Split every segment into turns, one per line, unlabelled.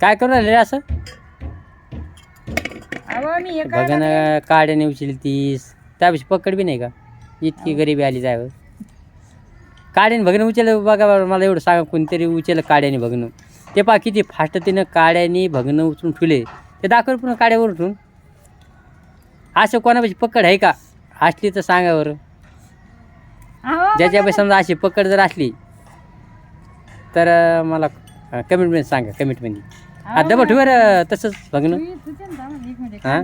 काय करू राहिले रे असं?
अहो मी हे
बघा ना काड्याने उचली तीस. त्यापेक्षा पकड बी नाही का? इतकी गरिबी आली जाय काड्याने बघणं उचल बघा बरं मला एवढं सांगा कोणतरी उचल काड्याने बघणं ते पहा किती फास्ट तिनं काड्याने बघणं उचलून ठेवले. ते दाखव पुन्हा काड्यावर उठून असं कोणापाशी पकड आहे का? असली तर सांगा बरं.
अहो,
ज्याच्यापाशी समजा अशी पकड जर असली तर अं, मला कमेंटमध्ये सांगा कमेंटमध्ये ठेव बरं तसंच बघणं
होती ना थांबा, एक मिनिट.
हा?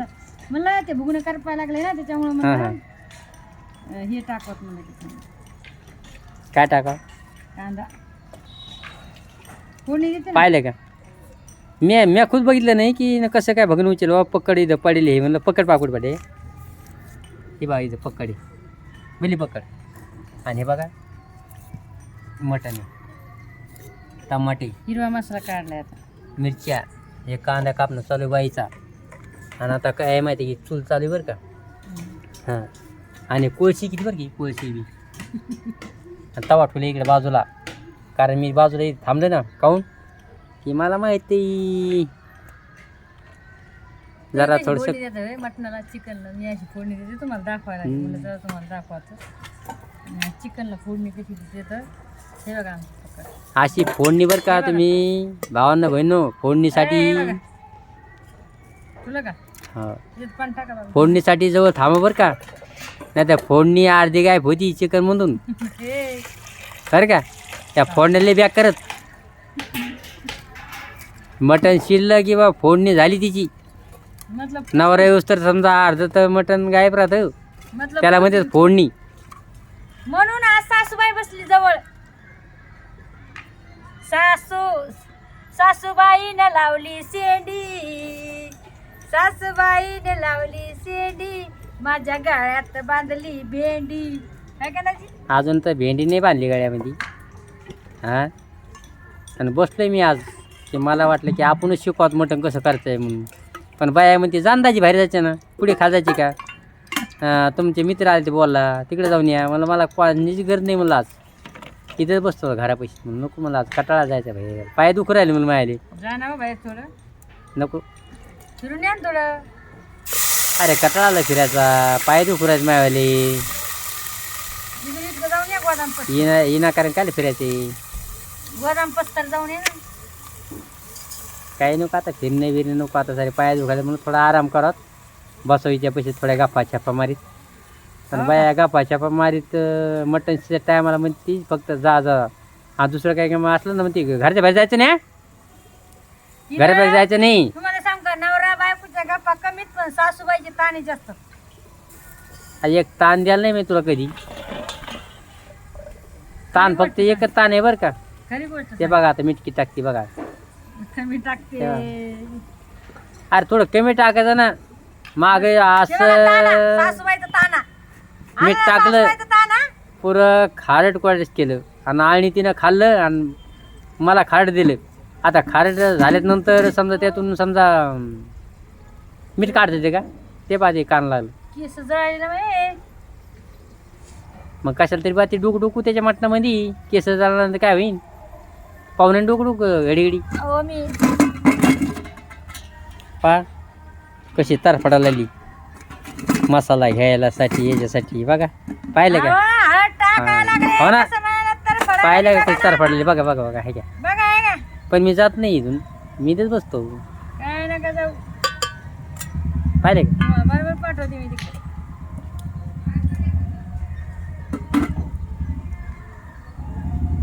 मला ते भुगणं करपायला लागले ना त्याच्यामुळे
हा.
अं, टाकत म्हणलं त्याच्यामध्ये.
काय टाका?
कांदा. कोणी देते ना?
पाहिलं का? मी मी खुद बघितलं नाही की न कसं काय बघणं उचल पकड इथं पडेल हे म्हणलं पकड पाकूड पडे. हे बघा इथं पकड. आहे बिली पकड. आणि हे बघा मटण आहे. टमाटे.
हिरवा मसाला काढलाय आता.
मिरच्या हे कांदा कापणं चालू बाईचा. आणि आता काय आहे माहिती की चूल चालू आहे बरं का? हां. आणि कोळशी किती बरं की? कोळशी बी. आणि तवा ठेवले इकडे बाजूला. कारण मी बाजूला थांबले ना काहून? की मला माहिती जरा थोडंसं
मटणाला चिकनला. मी अशी फोडणी देते तुम्हाला दाखवायला. तुम्हाला दाखवायचं चिकनला फोडणी कशी देते तर हे बघा.
अशी फोडणी बरं का तुम्ही? भावांना बहिणो फोडणीसाठी.
बघा. तुला का?
हा.
त्याच्यात पण टाका बाबा.
फोडणीसाठी जवळ थांबा बरं का. नाही तर फोडणी अर्धी गाय होती चिकन मधून.
हे
खरं का? त्या फोडण्याला बॅक करत. मटण शिरलं किंवा फोडणी झाली तिची.
मतलब
नवरा येऊस तर समजा अर्ध तर मटण गायब राहतं.
मतलब
त्याला म्हणजे फोडणी.
म्हणून आज सासूबाई बसली जवळ. सासू सासूबाईने लावली शेंडी. सासूबाईने लावली शेंडी. माझ्या गाळ्यात बांधली भेंडी. काय का नाजी?
अजून तर भेंडी नाही बांधली गळ्यामध्ये. हां? आणि बसलोय मी आज. की मला वाटलं की आपणच शिकवत मटण कसं करायचं म्हणून. पण बाया म्हणते जांदाची बाहेर जायचं ना. पुढे खाजायची का? हां तुमचे मित्र आले ते बोलला तिकडे जाऊन या. मला मला कोणाची गरज नाही म्हणलं आज. इथेच बसतो घरापाशी. म्हणून नको मला आज कटाळा जायचा भाई पाय दुखू राहिले मला मायाले.
जा ना हो बाहेर थोडं.
नको.
फिरून या ना थोडं.
अरे कटाळा आला फिरायचा. पाय दुखू राहिले मायावाले.
तिथून इथं जाऊन या गोदाम पस्तर
येणा येणाकारण काय फिरायचे?
गोदाम पस्तर जाऊन या ना.
काही नको आता फिरणे बिरणे नको आता. सारे पाया दुखायला म्हणून थोडा आराम करत बसवायच्या पैसे थोड्या गप्पा छापा मारीत. पण बाया गप्पा छापा मारीत मटनच्या टायमाला म्हणते फक्त जा जा. हा दुसरं काही काम असलं ना म्हणते घरच्या बाहेर जायचं नाही हं? घराच्या बाहेर जायचं नाही.
तुम्हाला सांग का नवरा बायकोच्या गप्पा कमीत पण सासूबाईचे ताणे जास्त.
हा एक ताण द्यायला नाही मी तुला कधी. ताण फक्त एकच ताण आहे बरं का.
खरी गोष्ट
ते बघा आता मिटकी टाकते बघा.
कमी टाकते.
तेव्हा. अरे थोडं कमी टाकायचं ना. मागे
ताना,
असं
सासूबाईचा ताना
मीठ टाकलं. पुरं खारट क्वारेस केलं. आणि आळणी तिनं खाल्लं आणि मला खारट दिलं. आता खारट झाल्यानंतर समजा त्यातून समजा मीठ काढते ते का? ते पाहिजे कान लागलं
केस जळाले ना बाई.
मग कशाला तरी बा ते डुक डुकू त्याच्या मटणामध्ये. केस झाल्यानंतर काय होईन? पाहुणे डुक डुक घडी घडी
अहो मी
पा कशी तरफडा लागली. मसाला घ्यायला साठी याच्यासाठी बघा. पाहिलं का? हा. ना?
तर
पाहिलं का
ना.
तरफडलेली बघा बघा बघा हे घ्या. पण मी जात नाही इथून. मी इथेच बसतो. पाहिलं का?
बरोबर पाठवते मी तिकडे.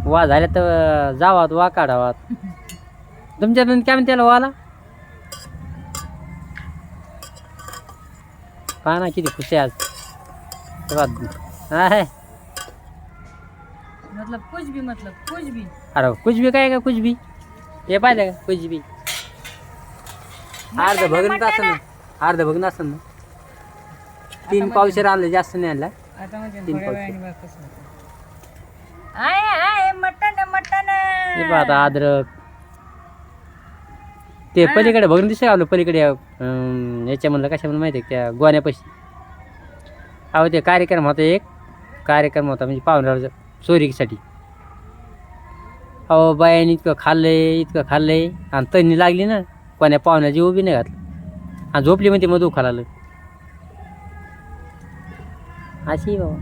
वा झाल्या तर जावात वा काढावात. तुमच्यातून काय म्हणते त्याला वाला? पहा ना किती खुशी आहे आज.
मतलब कुछ भी मतलब कुछ भी.
अरे कुछ भी काय का कुछ भी? हे पाहिलं का? कुछ भी. अर्ध भगन असं ना अर्ध भगन असं ना तीन पावशेर आणलं जास्त नाही आणला.
आता म्हणजे
तीन पावशे.
मटण मटण
हे पहा आता अद्रक ते पलीकडे बघून दिसतं का आपलं पलीकडे अं, याच्यामधलं कशा म्हणून माहिती आहे त्या गोण्यापाशी. अहो ते कार्यक्रम होता एक. कार्यक्रम होता म्हणजे पाहुण्यावर चोरीसाठी. अहो बायाने इतकं खाल्लंय इतकं खाल्लंय. आणि तन्नी लागली ना कोण्या पाहुण्याची उभी नाही घातलं. आणि झोपली म्हणते मग दुखायला आलं अशी बाबा